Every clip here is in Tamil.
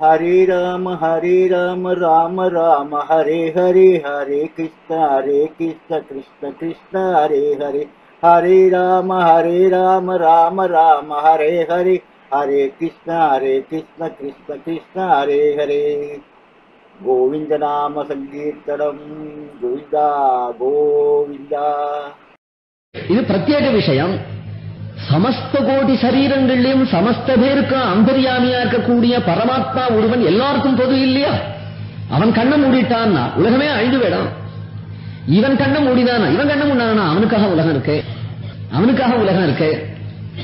ஹரே ராம ஹரே ராம ராம ராம ஹரே ஹரே ஹரே கிருஷ்ண ஹரே கிருஷ்ண கிருஷ்ண கிருஷ்ண ஹரே ஹரே. ஹரே ராம ஹரே ராம ராம ராம ஹரே ஹரே. ஹரே கிருஷ்ண ஹரே கிருஷ்ண கிருஷ்ண கிருஷ்ண ஹரே ஹரே. கோவிந்த நாம சங்கீர்த்தனம். கோவிந்தா கோவிந்தா. இது பிரத்யேக விஷயம். சமஸ்த கோடி சரீரங்களிலும் சமஸ்த பேருக்கு அந்தரியாமியா இருக்கக்கூடிய பரமாத்மா ஒருவன் எல்லாருக்கும் பொது இல்லையா? அவன் கண்ணை மூடிட்டான்னா உலகமே அழிந்து வேடாம் இவன் கண்ணை மூடிதானா இவன் கண்ணை மூடினானா அவனுக்காக உலகம் இருக்கு. அவனுக்காக உலகம் இருக்கு.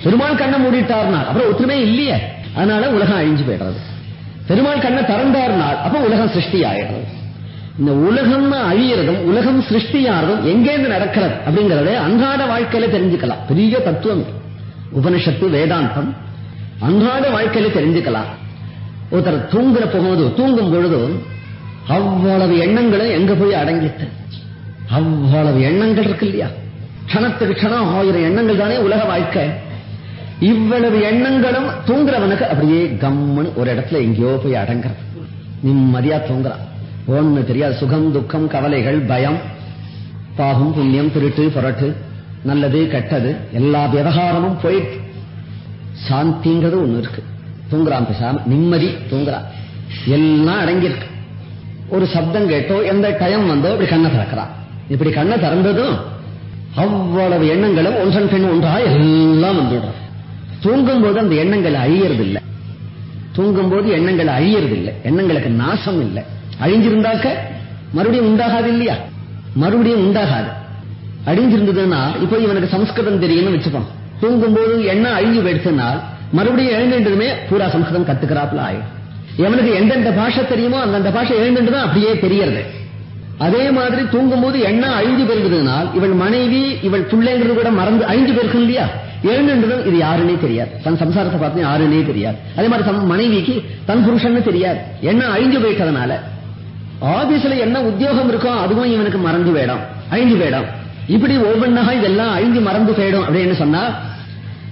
பெருமாள் கண்ணை மூடிட்டார்னா அப்புறம் ஒற்றுமே இல்லையே. அதனால உலகம் அழிஞ்சு போயிடுறது. பெருமாள் கண்ணை திறந்தார்னால் அப்ப உலகம் சிருஷ்டி ஆயிடுறது இந்த உலகம்னு அழியறதும் உலகம் சிருஷ்டியாகிறதும் எங்கேருந்து நடக்கிறது அப்படிங்கறத அன்றாட வாழ்க்கையில தெரிஞ்சுக்கலாம். பெரிய தத்துவம் உபனிஷத்து வேதாந்தம் அன்றாட வாழ்க்கையில தெரிஞ்சுக்கலாம். ஒருத்தர் தூங்குற போகும்போது தூங்கும் பொழுது அவ்வளவு எண்ணங்களும் எங்க போய் அடங்கிட்டு அவ்வளவு எண்ணங்கள் இருக்கு இல்லையா? க்ஷணத்துக்கு க்ஷணம் ஆயிரம் எண்ணங்கள் தானே உலக வாழ்க்கை. இவ்வளவு எண்ணங்களும் தூங்குறவனுக்கு அப்படியே கம்முன்னு ஒரு இடத்துல எங்கேயோ போய் அடங்குறது நிம்மதியா தூங்குறான். ஒண்ணு தெரியாது. சுகம் துக்கம் கவலைகள் பயம் பாகம் புண்ணியம் திருட்டு புரட்டு. நல்லது கெட்டது எல்லா விவகாரமும் போயிட்டு. சாந்திங்கிறது ஒண்ணு இருக்கு. தூங்குறான் பேசாம நிம்மதி தூங்குறான் எல்லாம் அடங்கியிருக்கு. ஒரு சப்தம் கேட்டோ எந்த டைம் வந்தோ இப்படி கண்ணை திறக்கிறான். இப்படி கண்ணை திறந்ததும் அவ்வளவு எண்ணங்களும் ஒன்றன் பெண் ஒன்றா எல்லாம் வந்துடும் தூங்கும் போது அந்த எண்ணங்கள் அழியறது இல்லை தூங்கும் போது எண்ணங்கள் அழியறது இல்லை எண்ணங்களுக்கு நாசம் இல்லை. அழிஞ்சிருந்தாக்க மறுபடியும் உண்டாகாது இல்லையா? மறுபடியும் உண்டாகாது. அழிஞ்சிருந்ததுன்னா இப்போ இவனுக்கு சம்ஸ்கிருதம் தெரியும்னு வச்சுப்பான் தூங்கும் போது அழிஞ்சு போயிடுச்சுன்னா மறுபடியும் எழுந்துட்டுமே பூரா சம்ஸ்கிருதம் கத்துக்கிறாப்புல ஆயிடும். எவனுக்கு எந்தெந்த பாஷை தெரியுமோ அந்தந்த பாஷை எழுந்துட்டுதான் அப்படியே தெரியறது. அதே மாதிரி தூங்கும் போது என்ன அழிஞ்சு போயிருந்ததுனால் இவள் மனைவி இவள் பிள்ளைங்கிறது கூட மறந்து அழிஞ்சு போயிருக்கும் இல்லையா? எழுந்துன்றதும் இது யாருன்னே தெரியாது. தன் சம்சாரத்தை பார்த்து யாருன்னே தெரியாது. அதே மாதிரி மனைவிக்கு தன் புருஷன்னு தெரியாது. என்ன அழிஞ்சு போயிட்டதுனால. ஆபீஸ்ல என்ன உத்தியோகம் இருக்கோ அதுவும் இவனுக்கு மறந்து வேடம் அழிஞ்சு போயிடும். இப்படி ஒவ்வொன்னாக இதெல்லாம் அழிஞ்சு மறந்து போயிடும் அப்படின்னு சொன்னா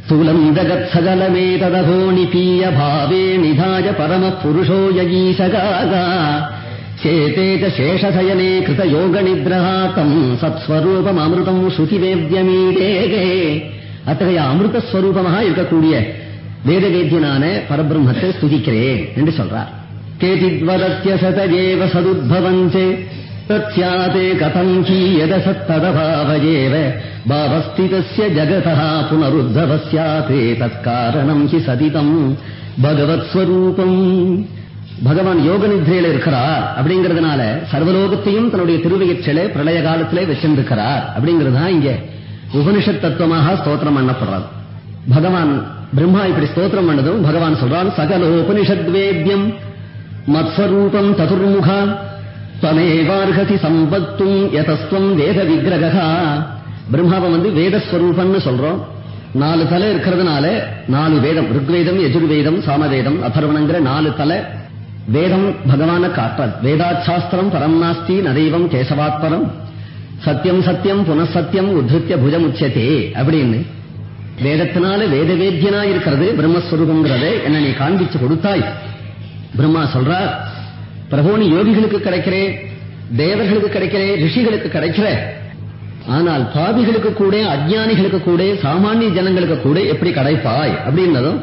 ஸ்தூலம் ஜகத் சகலமே ததகோ நிபீய பாவே நிதாய பரம புருஷோ யகீசகாகா சேதேஜ சேஷசயனே கிருத யோக நித்ரஹாத்தம் சத்ஸ்வரூபம் அமிர்தம் ஸ்ருதி வேத்யமீடேகே அத்தகைய அமிர்தஸ்வரூபமாக இருக்கக்கூடிய வேத வேத்தியனான பரபிரம்மத்தை ஸ்துதிக்கிறேன் என்று சொல்றார் கேதித்வரத்ய சதஜேவ சதுத்பவஞ்சே தத்யாதே கதம் கீயதசத்ததபாவஜேவ பாவஸ்திதஸ்ய जगतः புனருத்தவஸ்யாதே தற்காரணம் ஹி சதிதம் பகவத்ஸ்வரூபம் பகவான் யோக நித்ரையில இருக்கிறார் அப்படிங்கறதுனால சர்வலோகத்தையும் தன்னுடைய திருவயிற்றிலே பிரளய காலத்திலே வச்சிருக்கிறார் அப்படிங்கிறது தான் இங்க உபனிஷத் தத்துவமாக ஸ்தோத்திரம் பண்ணப்படுறது. பகவான் பிரம்மா இப்படி ஸ்தோத்திரம் பண்ணதும் பகவான் சொல்றான் சகலோபனிஷத் வேத்யம் மத்ஸ்வரூபம் ததுர்முகா தமேவார்ஹதி சம்பத்தும் எதஸ்துவம் வேத விக்கிரகா பிரம்மாவை வந்து வேதஸ்வரூபம்னு சொல்றோம். நாலு தலை இருக்கிறதுனால நாலு வேதம் ருக்வேதம் எஜுர்வேதம் சாமவேதம் அதர்வணங்கிற நாலு தலை வேதம் பகவான காட்டுறது. வேதாச்சாஸ்திரம் பரம் நாஸ்தி நதெய்வம் கேசவாத்பரம். சத்தியம் சத்தியம் புனசத்தியம் உத்ருத்திய உச்சத்தே அப்படின்னு. வேதத்தினால வேத வேத்தியனா இருக்கிறது பிரம்மஸ்வரூபங்கிறத என்ன நீ காண்பிச்சு கொடுத்தாய். பிரம்மா சொல்றார் பிரபோனி யோகிகளுக்கு கிடைக்கிறே தேவர்களுக்கு கிடைக்கிற ரிஷிகளுக்கு கிடைக்கிற ஆனால் பாவிகளுக்கு கூட அஜ்ஞானிகளுக்கு கூட சாமானிய ஜனங்களுக்கு கூட எப்படி கிடைப்பாய்? அப்படின்னதும்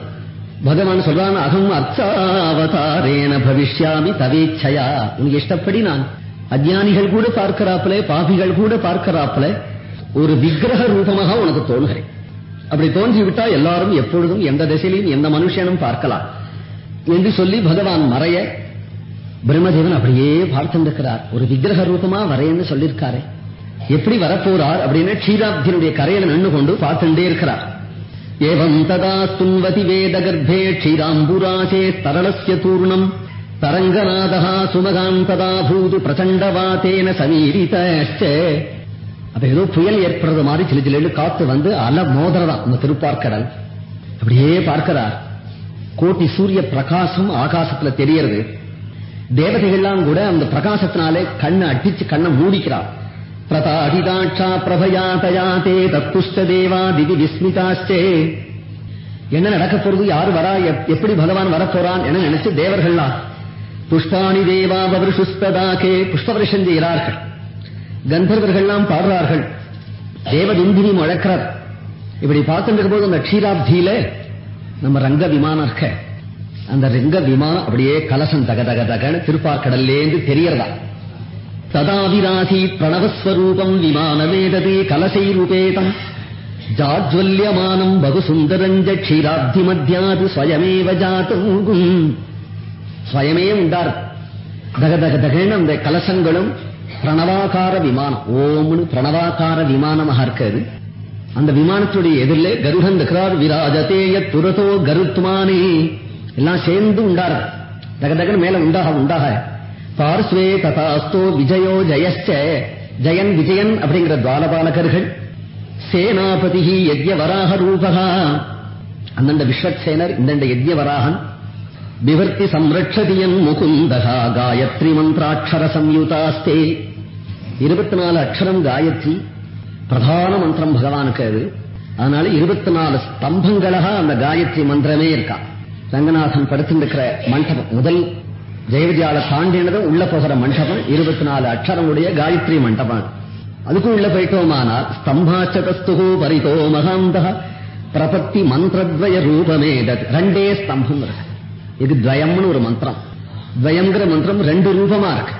பகவான் சொல்றான் அகம் அர்த்தாவதாரேன பவிஷ்யாமி தவேச்சயா உனக்கு இஷ்டப்படி நான் அஜ்ஞானிகள் கூட பார்க்கிறாப்புல பாபிகள் கூட பார்க்கிறாப்புல ஒரு விக்கிரக ரூபமாக உனக்கு தோன்கிறேன் அப்படி தோன்றிவிட்டா எல்லாரும் எப்பொழுதும் எந்த திசையிலையும் எந்த மனுஷனும் பார்க்கலாம் என்று சொல்லி பகவான் மறைய பிரம்மதேவன் அப்படியே பார்த்திருக்கிறார். ஒரு விக்கிரக ரூபமா வரையன்னு சொல்லியிருக்காரு எப்படி வரப்போறார் அப்படின்னு க்ஷீராப்தியினுடைய கரையில நின்று கொண்டு பார்த்துட்டே இருக்கிறார். ஏவம் ததா துன்வதி வேத கர்ப்பே க்ஷீராம்புராசே தரளசிய தூர்ணம். தரங்கநாதா சுமகாந்ததா பூது பிரச்சண்டவாத்தேன சமீரிதச்ச அப்ப ஏதோ புயல் ஏற்படுறது மாதிரி சிலு சிலு காத்து வந்து அல மோதிரதான் அந்த திருப்பார்க்கடல். அப்படியே பார்க்கிறார். கோட்டி சூரிய பிரகாசம் ஆகாசத்துல தெரியறது. தேவதைகள்லாம் கூட அந்த பிரகாசத்தினாலே கண்ணை அடிச்சு கண்ணை மூடிக்கிறார் பிரதாதிதாட்சா பிரபயா தயாதே தத்துஷ்ட தேவா திவி விஸ்மிதாச்சே என்ன நடக்க போறது? யார் வரா? எப்படி பகவான் வரப்போறான் என நினைச்சு தேவர்கள்லாம் புஷ்பாணி தேவா பவருஷுஸ்பதாகே புஷ்பவருஷம் செய்கிறார்கள். கந்தர்வர்கள்லாம் பாடுறார்கள். தேவதுந்தினி முழக்கிறார். இப்படி பார்த்துட்டு போது அந்த க்ஷீராப்தியில நம்ம ரங்க விமானம் இருக்க. அந்த ரங்க விமானம் அப்படியே கலசம் தக தக தகன்னு திருப்பார்க்கடல்லேந்து தெரியறதா? ததாவிராசி பிரணவஸ்வரூபம் விமானமேததே கலசை ரூபேதம். ஜாஜ்வல்யமானம் பகு சுந்தரஞ்ச க்ஷீராப்தி மத்தியாது ஸ்வயமேவ ஜாதம் ஸ்வயமே உண்டார். தக தக தகன்னு அந்த கலசங்களும் பிரணவாகார விமானம். ஓம்னு பிரணவாகார விமானமாக இருக்கிறது அந்த விமானத்துடைய எதிரில் கருடன் இருக்கிறார் விராஜதேய துரதோ கருத்மானே எல்லாம் சேர்ந்து உண்டாரு. தக தகன் மேல உண்டாக உண்டாக. பார்ஸ்வே ததாஸ்தோ விஜயோ ஜயஸ்ட ஜெயன் விஜயன் அப்படிங்கிற துவாலபாலகர்கள். சேனாபதி யஜ்ய வராக ரூபகா அந்தண்ட விஸ்வக்சேனர் இந்தண்ட யஜ்ய வராகன் விவர்த்தி சம்ரட்சதியன் முகுந்தகா காயத்ரி மந்திராட்சர சம்யுதாஸ்தே. இருபத்தி நாலு அக்ஷரம் காயத்ரி பிரதான மந்திரம் பகவானுக்கு அது. அதனால இருபத்தி நாலு ஸ்தம்பங்களாக அந்த காயத்ரி மந்திரமே இருக்கா. ரங்கநாதன் படுத்திருக்கிற மண்டபம் முதல் ஜெயவிஜயால தாண்டினதும் உள்ள போகிற மண்டபம் இருபத்தி நாலு அக்ஷரமுடைய காயத்ரி மண்டபம். அதுக்கும் உள்ள போயிட்டோமானால் ஸ்தம்பாச்சதஸ்து பரிதோ மகாந்த பிரபத்தி மந்திரத்வய ரூபமே ரெண்டே ஸ்தம்பம் இருக்கு இது துவயம்னு ஒரு மந்திரம். துவயம்ங்கிற மந்திரம் ரெண்டு ரூபமா இருக்கு.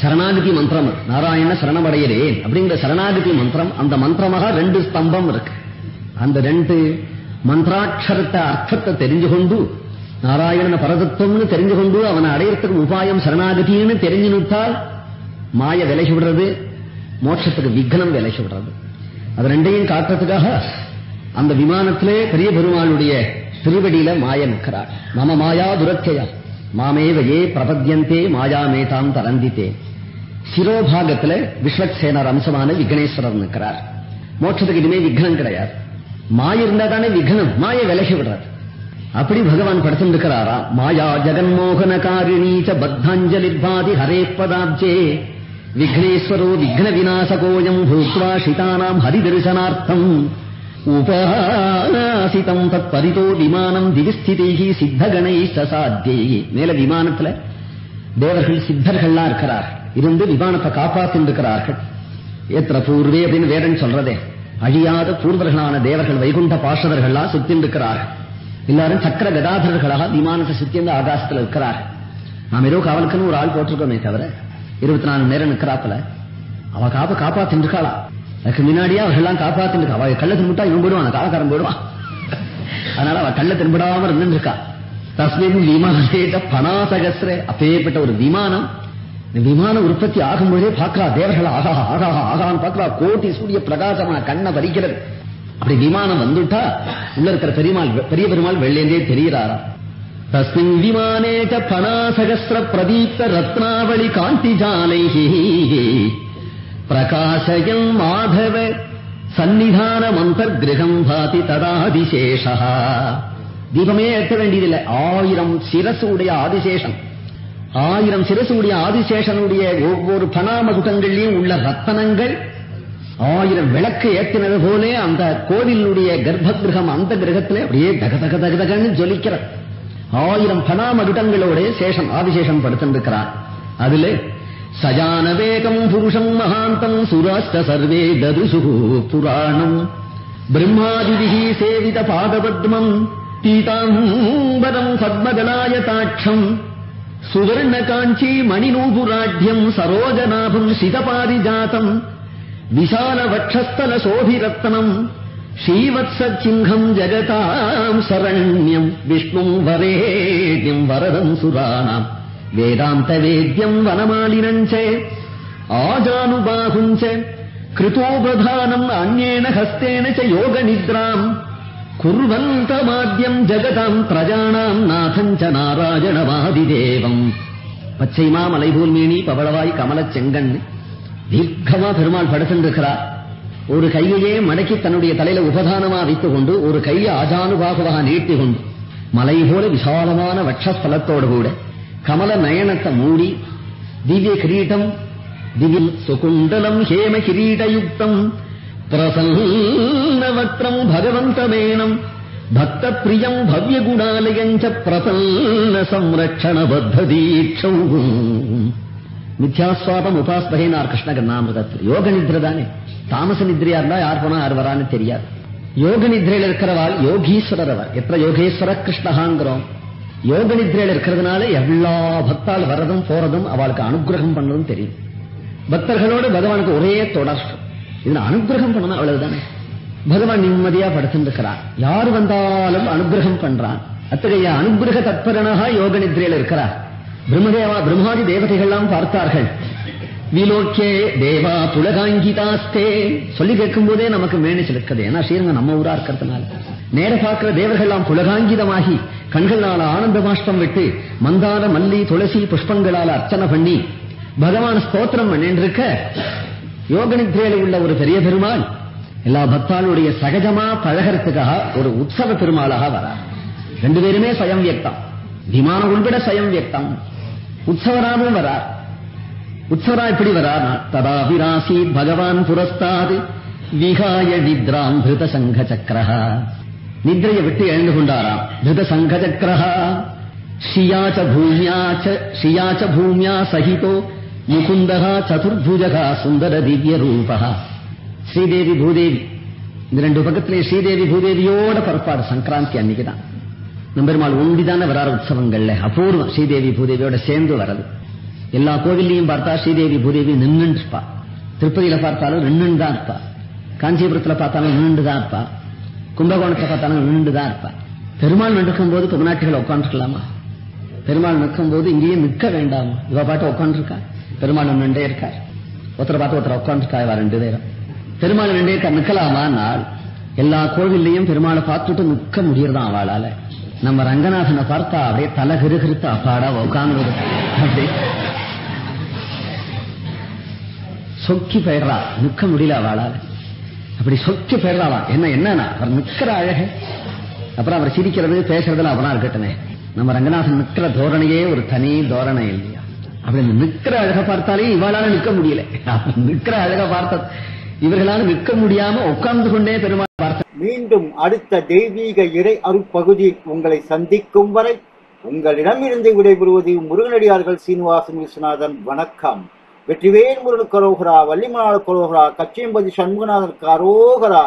சரணாகதி மந்திரம் நாராயண சரணமடையிறேன் அப்படிங்கிற சரணாகதி மந்திரம் அந்த மந்திரமாக ரெண்டு ஸ்தம்பம் இருக்கு. அந்த ரெண்டு மந்திராட்சரத்தை அர்த்தத்தை தெரிஞ்சு கொண்டு நாராயணன பரதத்துவம்னு தெரிஞ்சு கொண்டு அவனை அடையறதுக்கு உபாயம் சரணாகதின்னு தெரிஞ்சு நிறுத்தால் மாய விலகி விடுறது மோட்சத்துக்கு விக்னம் விலகி விடுறது அது ரெண்டையும் காட்டுறதுக்காக அந்த விமானத்திலே பெரிய பெருமானுடைய திருவடியில மாய நிற்கிறார். மம மாயா துரத்தியா? மாமேவ ஏ பிரபத்யந்தே மாயாமேதாம் தரந்தித்தே. சிரோபாகத்துல விஸ்வக்சேனர் அம்சமான விக்னேஸ்வரர் நிற்கிறார். மோட்சத்துக்கு இனிமே விக்னம் கிடையாது. மாய இருந்தா தானே விக்னம் மாய விலகி விடுறார். அப்படி பகவான் படுத்திருக்கிறாரா? மாயா ஜெகன்மோகன காரிணீச்ச பத்தாஞ்சலிர்பாதி ஹரே பதாப்ஜே. விக்னேஸ்வரோ விக்ன விநாசகோயம் பூத்வா ஷிதானாம் ஹரிதர்சனார்த்தம். உபாசிதம் தத் பரிதோ விமானம் திவிஸ்திதேகி சித்தகணை சசாத்தியே மேல விமானத்துல தேவர்கள் சித்தர்கள்லாம் இருக்கிறார் இருந்து விமானத்தை காப்பாத்தின்னு இருக்கிறார்கள் எத்திர பூர்வே அப்படின்னு வேதன் சொல்றதே. அழியாத பூர்வர்களான தேவர்கள் வைகுண்ட பாஷதர்கள்லாம் சுத்தின்னு எல்லாரும் சக்கர கதாதரர்களாக விமானத்தை சுத்திந்து ஆகாசத்துல இருக்கிறார் நாம் ஏதோ காவலுக்குன்னு ஒரு ஆள் போட்டிருக்கோமே தவிர இருபத்தி நாலு நேரம் நிற்கிறாப்புல. அவ காப்ப காப்பாத்தின்னு இருக்காளா அதுக்கு முன்னாடியே அவர்கள்லாம் காப்பாத்தின்னு அவ கள்ள திரும்பிட்டா இவன் போயிடுவான் காலக்காரன் போயிடுவான் அதனால அவ கள்ள திரும்பிடாம இருந்துட்டு இருக்கா. தஸ்மின் விமானேட்ட பணாசகசிர அப்பேற்பட்ட ஒரு விமானம் விமான உற்பத்தி ஆகும்போதே பார்க்கிறா தேவர்கள் ஆகா ஆகா ஆகான்னு பார்க்கிறா கோட்டி சூரிய பிரகாசமா கண்ணை பறிக்கிறது அப்படி விமானம் வந்துட்டா உள்ள இருக்கிற பெரியமாள் பெரிய பெருமாள் வெள்ளேந்தே தெரிகிறாரா? தஸ்மின் விமானே பனாசகஸ்திர பிரதீப்த ரத்னாவளி காந்தி பிரகாசயம் மாதவ சந்நிதானம் அந்தர்கிரகம் பாதி ததாதிசேஷா. தீபமே ஏற்ற வேண்டியதில்லை. ஆயிரம் சிரசு உடைய ஆதிசேஷன் ஆயிரம் சிரசு ஆதிசேஷனுடைய ஒவ்வொரு பனாமகுடங்கள்லயும் உள்ள ரத்தனங்கள் ஆயிரம் விளக்கு ஏற்றினது போலே அந்த கோவிலுடைய கர்ப்ப கிரகம் அந்த கிரகத்திலே அப்படியே தக தக தக தகன்னு ஆயிரம் பனாமகுடங்களோட சேஷம் ஆதிசேஷம் படுத்திருக்கிறார். அதுல சஜான வேகம் புருஷம் மகாந்தம் சுராஷ்ட சர்வே ததுசு புராணம் பிரம்மாதிபிகி சேவித பாதபத்மம் பீதாம்பரம் பத்மதலாயதாட்சம் தாட்சம் സുവർണകാഞ്ചി മണിനൂപുരാഢ്യം സരോജനാഭം ശിതപാരിജാതം വിശാലവക്ഷസ്ഥലശോഭിരത്നം ശ്രീവത്സിംഹം ജഗതാം ശരണ്യം വിഷ്ണു വരേദ്യം വരദം സുരാണ വേദാന്തവേദ്യം വനമാലിനം ആജാനുബാഹുഞ്ച കൃതോപ്രധാനം അന്യേന ഹസ്തേന ച യോഗനിദ്രാം குர்வந்தமாத்தியம் நித்ராம் ஜெகதாம் பிரஜானாம் நாதஞ்ச நாராயணவாதிதேவம் பச்சை மாமலை போல் பவளவாய் கமல செங்கண் தீர்க்கமா பெருமாள் படுத்திருக்கிறார் ஒரு கையையே மடக்கி தன்னுடைய தலையில உபதானமா வைத்துக் கொண்டு ஒரு கையை ஆஜானுபாகுவாக நீட்டி கொண்டு மலை போல விசாலமான வட்சஸ்தலத்தோடு கூட கமல நயனத்தை மூடி திவ்ய கிரீட்டம் திவில் சுகுண்டலம் ஹேம கிரீடயுக்தம் பிரசன்னவக்ரம் பகவந்தமேனம் பக்த பிரியம் பவ்ய குணாலயஞ்ச பிரசன்ன சம்ரட்சண பத்ததீட்சௌ உபாஸ்தகைனார் கிருஷ்ண யோக நித்ரை தானே தாமச நித்ரையா இருந்தா யார் போனா யார் வரான்னு தெரியாது யோக நித்ரையில இருக்கிறவாள் யோகீஸ்வரர் அவர் எப்ப யோகேஸ்வர கிருஷ்ணகாங்கிறோம் யோக நித்ரையில இருக்கிறதுனால எல்லா பக்தால் வரதும் போறதும் அவளுக்கு அனுகிரகம் பண்ணதும் தெரியும் பக்தர்களோடு பகவானுக்கு ஒரே தொடர்பு. இதுல அனுகிரகம் பண்ணணும் அவ்வளவுதானே? பகவான் நிம்மதியா படுத்திருக்கிறான் யார் வந்தாலும் அனுகிரகம் பண்றான். அத்தகைய அனுகிரக தத்பரனாக யோக நித்ரையில இருக்கிறார். பிரம்மதேவா பிரம்மாதி தேவதைகள்லாம் பார்த்தார்கள். விலோக்கே தேவா புலகாங்கிதாஸ்தே சொல்லி கேட்கும் போதே நமக்கு மேனிச்சு சிலுக்குது ஏன்னா ஸ்ரீரங்கம் நம்ம ஊரா இருக்கிறதுனால. நேர பார்க்கிற தேவர்கள்லாம் புலகாங்கிதமாகி கண்களால் ஆனந்த பாஷ்பம் விட்டு மந்தார மல்லி துளசி புஷ்பங்களால் அர்ச்சனை பண்ணி பகவான் ஸ்தோத்திரம் பண்ணிருக்க யோக நித்ரையில உள்ள ஒரு பெரிய பெருமாள். எல்லா பக்தாளுடைய சகஜமா பழகறதுக்காக ஒரு உற்சவ பெருமாளாக வரார். ரெண்டு பேருமே சயம் வியக்தம். விமானம் உள்பட சயம் வியக்தம். உற்சவராகவும் வரார். உற்சவரா எப்படி வரார் ததா விராசி பகவான் புரஸ்தாது விகாய நித்ராம் திருத சங்க சக்கரஹா நித்ரையை விட்டு எழுந்து கொண்டாராம். திருத சங்க சக்கரஹா ஷியாச்ச பூமியாச்ச ஷியாச்ச பூமியா சகிதோ முகுந்தகா சதுர்புஜகா சுந்தர திவ்ய ரூபகா ஸ்ரீதேவி பூதேவி. இந்த ரெண்டு பக்கத்திலே ஸ்ரீதேவி பூதேவியோட புறப்பாடு சங்கராந்தி அன்னைக்குதான். நம்பெருமாள் உண்டிதான வராற உற்சவங்கள்ல அபூர்வம் ஸ்ரீதேவி பூதேவியோட சேர்ந்து வரது எல்லா கோவில்லையும் பார்த்தா ஸ்ரீதேவி பூதேவி நின்று இருப்பா திருப்பதியில பார்த்தாலும் நின்று தான் இருப்பா. காஞ்சிபுரத்துல பார்த்தாலும் நின்று தான் இருப்பா. கும்பகோணத்துல பார்த்தாலும் நின்று தான் இருப்பா. பெருமாள் நிற்கும் போது தமிழ்நாட்டுகளை உட்காந்துருக்கலாமா பெருமாள் நிற்கும் போது இங்கேயே நிற்க வேண்டாமா? இவ பாட்டு உட்காந்துருக்கா பெருமாள் நின்றே இருக்கார். ஒருத்தரை பார்த்து ஒருத்தர் உட்காந்துருக்கா ரெண்டு பேரும். பெருமாள் நின்றே இருக்கார். நிற்கலாமா நாள் எல்லா கோவில்லையும் பெருமாளை பார்த்துட்டு நிக்க முடியறதான் அவளால. நம்ம ரங்கநாதனை பார்த்தா அப்படியே தலை கிருகிருத்து அப்பாடா உட்காந்து அப்படி. சொக்கி போயிடுறா. நிக்க முடியல அவளால. அப்படி சொக்கி போயிடுறாவா என்ன என்னன்னா அவர் நிக்கிற அழக. அப்புறம் அவர் சிரிக்கிறது பேசுறதுல அவனா இருக்கட்டுமே. நம்ம ரங்கநாதன் நிக்கிற தோரணையே ஒரு தனி தோரணை இல்லையா? அப்படி இந்த நிக்கிற அழக பார்த்தாலே இவளால நிற்க முடியல. நிக்கிற அழக பார்த்த இவர்களால நிற்க முடியாம உட்கார்ந்து கொண்டே பெருமாள் பார்த்த மீண்டும் அடுத்த தெய்வீக இறை அருப்பகுதி உங்களை சந்திக்கும் வரை உங்களிடமிருந்து விடைபெறுவது முருகனடியார்கள் சீனிவாசன் விஸ்வநாதன். வணக்கம். வெற்றிவேல் முருகன் கரோகரா வள்ளிமலாள் கரோகரா கச்சியம்பதி சண்முகநாதன் கரோகரா.